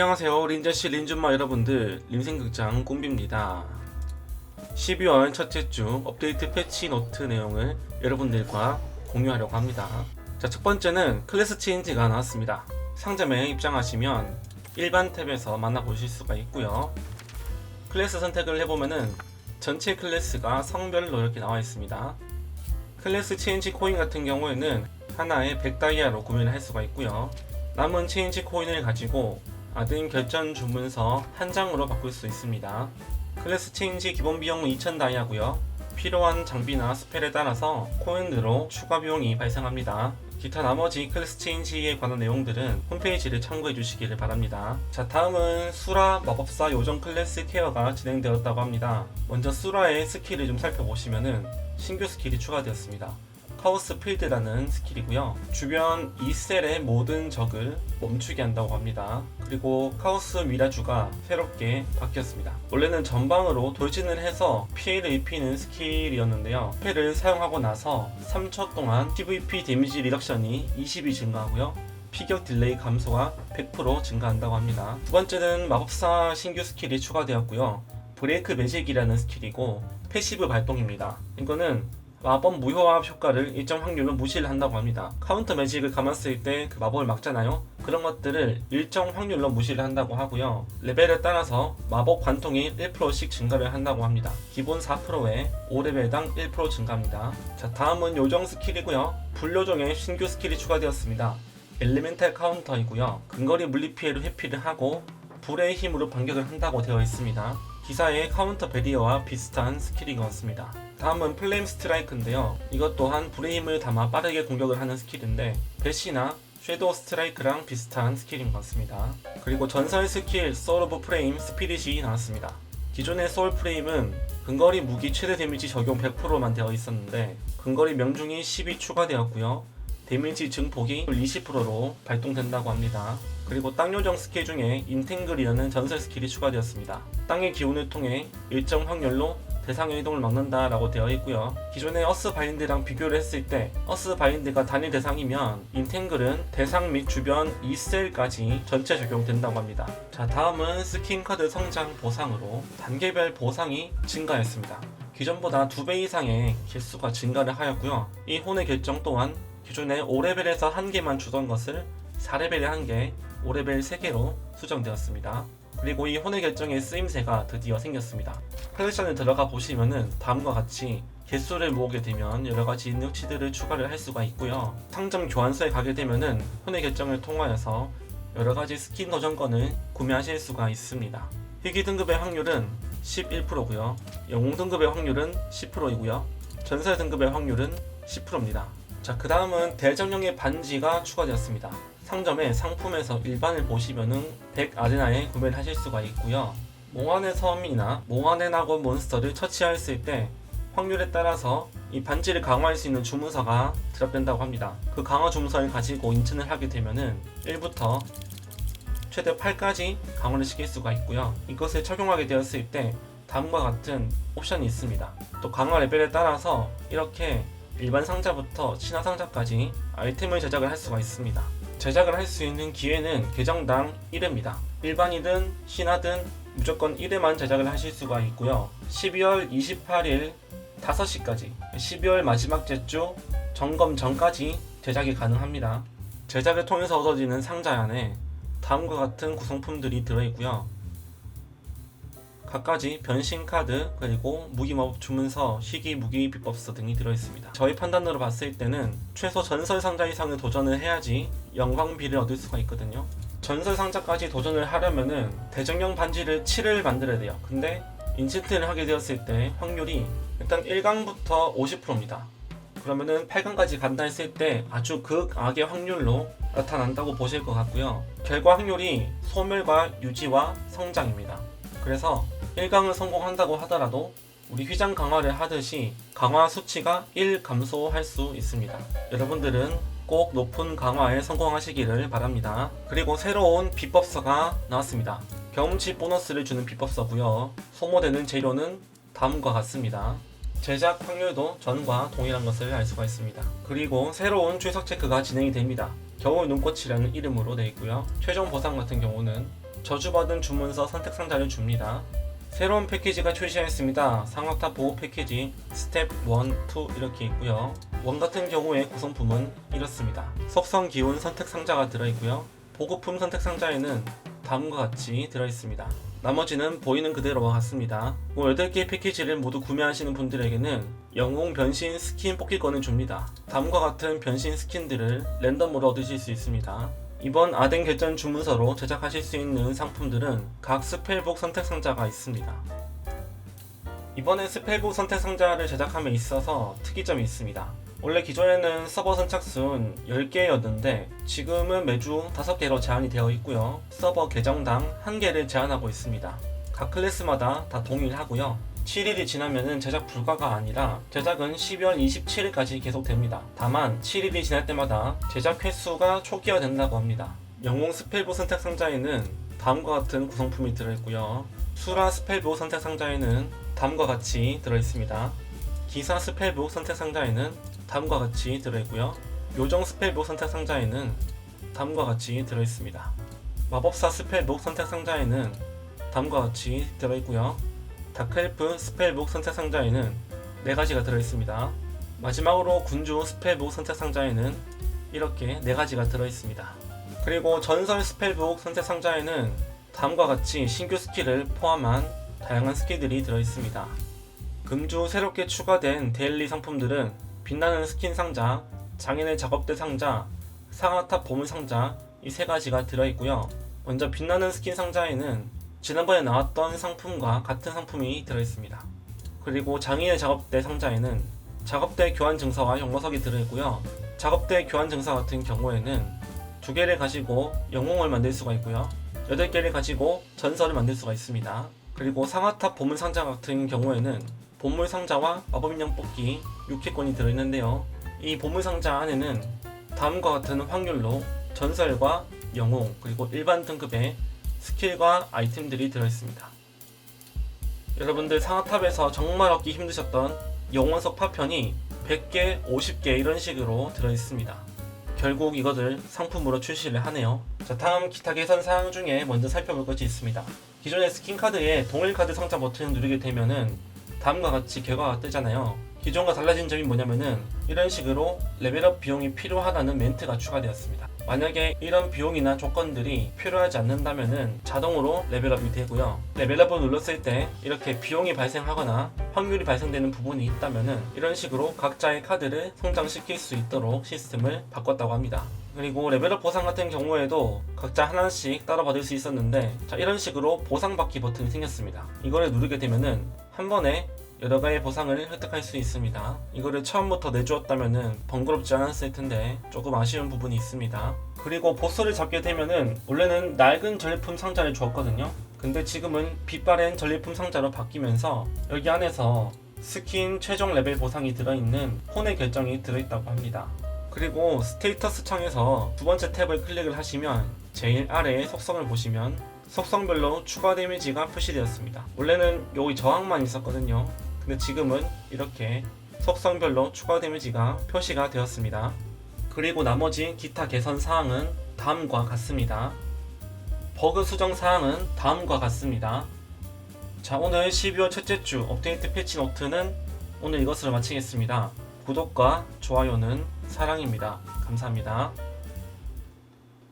안녕하세요. 린저씨 린준마 여러분들. 린생극장 꿈비입니다. 12월 첫째 주 업데이트 패치 노트 내용을 여러분들과 공유하려고 합니다. 자 첫번째는 클래스 체인지가 나왔습니다. 상점에 입장하시면 일반 탭에서 만나보실 수가 있고요. 클래스 선택을 해보면은 전체 클래스가 성별로 이렇게 나와 있습니다. 클래스 체인지 코인 같은 경우에는 하나에 100다이아로 구매를 할 수가 있고요. 남은 체인지 코인을 가지고 아든 결전 주문서 한 장으로 바꿀 수 있습니다. 클래스 체인지 기본 비용은 2000 다이아고요. 필요한 장비나 스펠에 따라서 코인으로 추가 비용이 발생합니다. 기타 나머지 클래스 체인지에 관한 내용들은 홈페이지를 참고해 주시기를 바랍니다. 자, 다음은 수라 마법사 요정 클래스 케어가 진행되었다고 합니다. 먼저 수라의 스킬을 좀 살펴보시면은 신규 스킬이 추가되었습니다. 카오스 필드라는 스킬이고요. 주변 2셀의 모든 적을 멈추게 한다고 합니다. 그리고 카오스 미라주가 새롭게 바뀌었습니다. 원래는 전방으로 돌진을 해서 피해를 입히는 스킬이었는데요. 스펠을 사용하고 나서 3초 동안 PVP 데미지 리덕션이 20이 증가하고요. 피격 딜레이 감소가 100% 증가한다고 합니다. 두 번째는 마법사 신규 스킬이 추가되었고요. 브레이크 매직이라는 스킬이고 패시브 발동입니다. 이거는 마법 무효화합 효과를 일정 확률로 무시를 한다고 합니다. 카운터 매직을 감았을 때 그 마법을 막잖아요. 그런 것들을 일정 확률로 무시를 한다고 하고요. 레벨에 따라서 마법 관통이 1%씩 증가를 한다고 합니다. 기본 4%에 5레벨당 1% 증가합니다. 자, 다음은 요정 스킬이고요. 불요정의 신규 스킬이 추가되었습니다. 엘리멘탈 카운터이고요. 근거리 물리 피해를 회피를 하고 불의 힘으로 반격을 한다고 되어 있습니다. 기사의 카운터 베리어와 비슷한 같습니다. 다음은 플레임 스트라이크인데요. 이것 또한 불의 힘을 담아 빠르게 공격을 하는 스킬인데 배시나 섀도우 스트라이크랑 비슷한 스킬인 것 같습니다. 그리고 전설 스킬 소울 오브 프레임 스피릿이 나왔습니다. 기존의 소울 프레임은 근거리 무기 최대 데미지 적용 100%만 되어 있었는데 근거리 명중이 10이 추가되었고요. 데미지 증폭이 20%로 발동된다고 합니다. 그리고 땅 요정 스킬 중에 인탱글이라는 전설 스킬이 추가되었습니다. 땅의 기운을 통해 일정 확률로 대상의 이동을 막는다 라고 되어 있고요. 기존의 어스 바인드랑 비교를 했을 때 어스 바인드가 단일 대상이면 인탱글은 대상 및 주변 2셀까지 전체 적용된다고 합니다. 자 다음은 스킨 카드 성장 보상으로 단계별 보상이 증가했습니다. 기존보다 2배 이상의 개수가 증가를 하였고요. 이 혼의 결정 또한 기존에 5레벨에서 1개만 주던 것을 4레벨에 1개, 5레벨 3개로 수정되었습니다. 그리고 이 혼의 결정의 쓰임새가 드디어 생겼습니다. 컬렉션에 들어가 보시면은 다음과 같이 개수를 모으게 되면 여러 가지 능력치들을 추가를 할 수가 있고요. 상점 교환소에 가게 되면은 혼의 결정을 통하여서 여러 가지 스킨 도전권을 구매하실 수가 있습니다. 희귀 등급의 확률은 11%고요. 영웅 등급의 확률은 10%이고요. 전설 등급의 확률은 10%입니다. 자, 그 다음은 대전용의 반지가 추가되었습니다. 상점의 상품에서 일반을 보시면은 100 아레나에 구매를 하실 수가 있고요. 몽환의 섬이나 몽환의 낙원 몬스터를 처치했을 때 확률에 따라서 이 반지를 강화할 수 있는 주문서가 드랍된다고 합니다. 그 강화 주문서를 가지고 인천을 하게 되면은 1부터 최대 8까지 강화를 시킬 수가 있고요. 이것을 적용하게 되었을 때 다음과 같은 옵션이 있습니다. 또 강화 레벨에 따라서 이렇게 일반 상자부터 신화 상자까지 아이템을 제작을 할 수가 있습니다. 제작을 할 수 있는 기회는 계정당 1회입니다. 일반이든 신화든 무조건 1회만 제작을 하실 수가 있고요. 12월 28일 5시까지 12월 마지막 제주 점검 전까지 제작이 가능합니다. 제작을 통해서 얻어지는 상자 안에 다음과 같은 구성품들이 들어있고요. 각가지 변신 카드 그리고 무기 마법 주문서, 희귀 무기 비법서 등이 들어있습니다. 저희 판단으로 봤을 때는 최소 전설 상자 이상을 도전을 해야지 영광비를 얻을 수가 있거든요. 전설 상자까지 도전을 하려면은 대정령 반지를 7을 만들어야 돼요. 근데 인챈트를 하게 되었을 때 확률이 일단 1강부터 50%입니다. 그러면은 8강까지 간다 했을 때 아주 극악의 확률로 나타난다고 보실 것 같고요. 결과 확률이 소멸과 유지와 성장입니다. 그래서 1강을 성공한다고 하더라도 우리 휘장 강화를 하듯이 강화 수치가 1 감소할 수 있습니다. 여러분들은 꼭 높은 강화에 성공하시기를 바랍니다. 그리고 새로운 비법서가 나왔습니다. 경험치 보너스를 주는 비법서고요. 소모되는 재료는 다음과 같습니다. 제작 확률도 전과 동일한 것을 알 수가 있습니다. 그리고 새로운 출석 체크가 진행이 됩니다. 겨울 눈꽃이라는 이름으로 되어 있고요. 최종 보상 같은 경우는 저주받은 주문서 선택 상자를 줍니다. 새로운 패키지가 출시하였습니다. 상어탑 보호 패키지 스텝 1, 2 이렇게 있고요. 원 같은 경우에 구성품은 이렇습니다. 속성 기운 선택 상자가 들어있고요. 보급품 선택 상자에는 다음과 같이 들어있습니다. 나머지는 보이는 그대로와 같습니다. 뭐 8개의 패키지를 모두 구매하시는 분들에게는 영웅 변신 스킨 뽑기권을 줍니다. 다음과 같은 변신 스킨들을 랜덤으로 얻으실 수 있습니다. 이번 아덴 결전 주문서로 제작하실 수 있는 상품들은 각 스펠북 선택 상자가 있습니다. 이번에 스펠북 선택 상자를 제작함에 있어서 특이점이 있습니다. 원래 기존에는 서버 선착순 10개였는데 지금은 매주 5개로 제한이 되어 있고요. 서버 계정당 1개를 제한하고 있습니다. 각 클래스마다 다 동일하고요. 7일이 지나면은 제작 불가가 아니라 제작은 12월 27일까지 계속됩니다. 다만 7일이 지날 때마다 제작 횟수가 초기화된다고 합니다. 영웅 스펠보 선택 상자에는 다음과 같은 구성품이 들어있고요. 수라 스펠보 선택 상자에는 다음과 같이 들어있습니다. 기사 스펠북 선택 상자에는 다음과 같이 들어있고요. 요정 스펠북 선택 상자에는 다음과 같이 들어있습니다. 마법사 스펠북 선택 상자에는 다음과 같이 들어있고요. 다크엘프 스펠북 선택 상자에는 4가지가 들어있습니다. 마지막으로 군주 스펠북 선택 상자에는 이렇게 4가지가 들어있습니다. 그리고 전설 스펠북 선택 상자에는 다음과 같이 신규 스킬을 포함한 다양한 스킬들이 들어있습니다. 금주 새롭게 추가된 데일리 상품들은 빛나는 스킨 상자, 장인의 작업대 상자, 상하탑 보물 상자 이 세 가지가 들어있고요. 먼저 빛나는 스킨 상자에는 지난번에 나왔던 상품과 같은 상품이 들어있습니다. 그리고 장인의 작업대 상자에는 작업대 교환 증서와 용어석이 들어있고요. 작업대 교환 증서 같은 경우에는 두 개를 가지고 영웅을 만들 수가 있고요. 여덟 개를 가지고 전설을 만들 수가 있습니다. 그리고 상하탑 보물 상자 같은 경우에는 보물 상자와 마법 인형 뽑기 6회권이 들어있는데요. 이 보물 상자 안에는 다음과 같은 확률로 전설과 영웅 그리고 일반 등급의 스킬과 아이템들이 들어있습니다. 여러분들 상하탑에서 정말 얻기 힘드셨던 영원석 파편이 100개, 50개 이런 식으로 들어있습니다. 결국 이것을 상품으로 출시를 하네요. 자, 다음 기타 개선 사항 중에 먼저 살펴볼 것이 있습니다. 기존의 스킨 카드에 동일 카드 상자 버튼을 누르게 되면은 다음과 같이 결과가 뜨잖아요. 기존과 달라진 점이 뭐냐면은 이런 식으로 레벨업 비용이 필요하다는 멘트가 추가되었습니다. 만약에 이런 비용이나 조건들이 필요하지 않는다면은 자동으로 레벨업이 되고요. 레벨업을 눌렀을 때 이렇게 비용이 발생하거나 확률이 발생되는 부분이 있다면은 이런 식으로 각자의 카드를 성장시킬 수 있도록 시스템을 바꿨다고 합니다. 그리고 레벨업 보상 같은 경우에도 각자 하나씩 따로 받을 수 있었는데 자 이런 식으로 보상받기 버튼이 생겼습니다. 이거를 누르게 되면은 한 번에 여러 가지 보상을 획득할 수 있습니다. 이거를 처음부터 내주었다면은 번거롭지 않았을 텐데 조금 아쉬운 부분이 있습니다. 그리고 보스를 잡게 되면은 원래는 낡은 전리품 상자를 주었거든요. 근데 지금은 빛바랜 전리품 상자로 바뀌면서 여기 안에서 스킨 최종 레벨 보상이 들어있는 혼의 결정이 들어있다고 합니다. 그리고 스테이터스 창에서 두 번째 탭을 클릭을 하시면 제일 아래에 속성을 보시면 속성별로 추가 데미지가 표시되었습니다. 원래는 여기 저항만 있었거든요. 근데 지금은 이렇게 속성별로 추가 데미지가 표시가 되었습니다. 그리고 나머지 기타 개선 사항은 다음과 같습니다. 버그 수정 사항은 다음과 같습니다. 자, 오늘 12월 첫째 주 업데이트 패치 노트는 오늘 이것으로 마치겠습니다. 구독과 좋아요는 사랑입니다. 감사합니다.